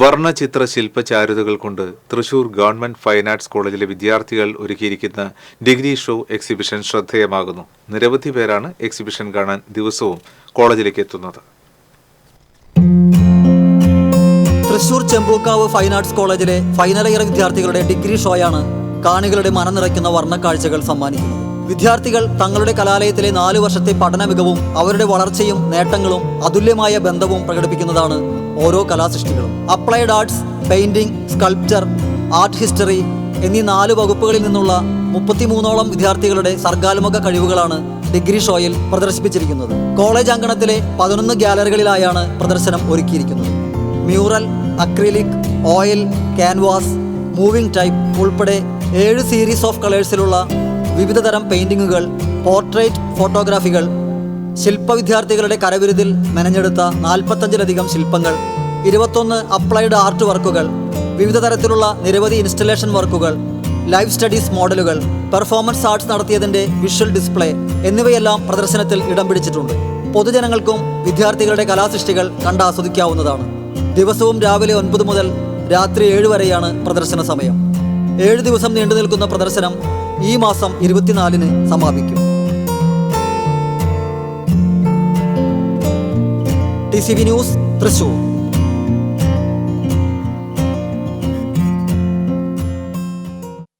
വർണചിത്ര ശില്പചാരുതകൾ കൊണ്ട് Thrissur government fine arts കോളേജിലെ വിദ്യാർത്ഥികൾ ഒരുക്കിയിരിക്കുന്ന ഡിഗ്രി ഷോ എക്സിബിഷൻ ശ്രദ്ധേയമാകുന്നു. നിരവധി പേരാണ് എക്സിബിഷൻ കാണാൻ ദിവസവും കോളേജിലേക്ക് എത്തുന്നത്. തൃശൂർ ചെമ്പൂക്കാവ് ഫൈൻ ആർട്സ് കോളേജിലെ ഫൈനൽ ഇയർ വിദ്യാർത്ഥികളുടെ ഡിഗ്രി ഷോയാണ് കാണികളുടെ മനം നിറയ്ക്കുന്ന വർണക്കാഴ്ചകൾ സമ്മാനിക്കുന്നത്. വിദ്യാർത്ഥികൾ തങ്ങളുടെ കലാലയത്തിലെ നാലു വർഷത്തെ പഠന മികവും അവരുടെ വളർച്ചയും നേട്ടങ്ങളും അതുല്യമായ ബന്ധവും പ്രകടിപ്പിക്കുന്നതാണ് ഓരോ കലാസൃഷ്ടികളും. Applied arts painting sculpture art history എന്നീ നാല് വകുപ്പുകളിൽ നിന്നുള്ള മുപ്പത്തിമൂന്നോളം വിദ്യാർത്ഥികളുടെ സർഗാത്മക കഴിവുകളാണ് ഡിഗ്രി ഷോയിൽ പ്രദർശിപ്പിച്ചിരിക്കുന്നത്. കോളേജ് അങ്കണത്തിലെ പതിനൊന്ന് ഗ്യാലറികളിലായാണ് പ്രദർശനം ഒരുക്കിയിരിക്കുന്നത്. Mural acrylic oil canvas moving type ഉൾപ്പെടെ ഏഴ് സീരീസ് ഓഫ് കളേഴ്സിലുള്ള വിവിധതരം പെയിന്റിങ്ങുകൾ പോർട്രേറ്റ് ഫോട്ടോഗ്രാഫികൾ ശില്പ വിദ്യാർത്ഥികളുടെ കരവിരുതിൽ മെനഞ്ഞെടുത്ത നാൽപ്പത്തഞ്ചിലധികം ശില്പങ്ങൾ ഇരുപത്തൊന്ന് അപ്ലൈഡ് ആർട്ട് വർക്കുകൾ വിവിധ തരത്തിലുള്ള നിരവധി ഇൻസ്റ്റലേഷൻ വർക്കുകൾ ലൈവ് സ്റ്റഡീസ് മോഡലുകൾ പെർഫോമൻസ് ആർട്സ് നടത്തിയതിന്റെ വിഷ്വൽ ഡിസ്പ്ലേ എന്നിവയെല്ലാം പ്രദർശനത്തിൽ ഇടം പിടിച്ചിട്ടുണ്ട്. പൊതുജനങ്ങൾക്കും വിദ്യാർത്ഥികളുടെ കലാസൃഷ്ടികൾ കണ്ടാസ്വദിക്കാവുന്നതാണ്. ദിവസവും രാവിലെ ഒൻപത് മുതൽ രാത്രി ഏഴ് വരെയാണ് പ്രദർശന സമയം. ഏഴ് ദിവസം നീണ്ടു നിൽക്കുന്ന പ്രദർശനം ഈ മാസം ഇരുപത്തിനാലിന് സമാപിക്കും. T C V news Thrissur.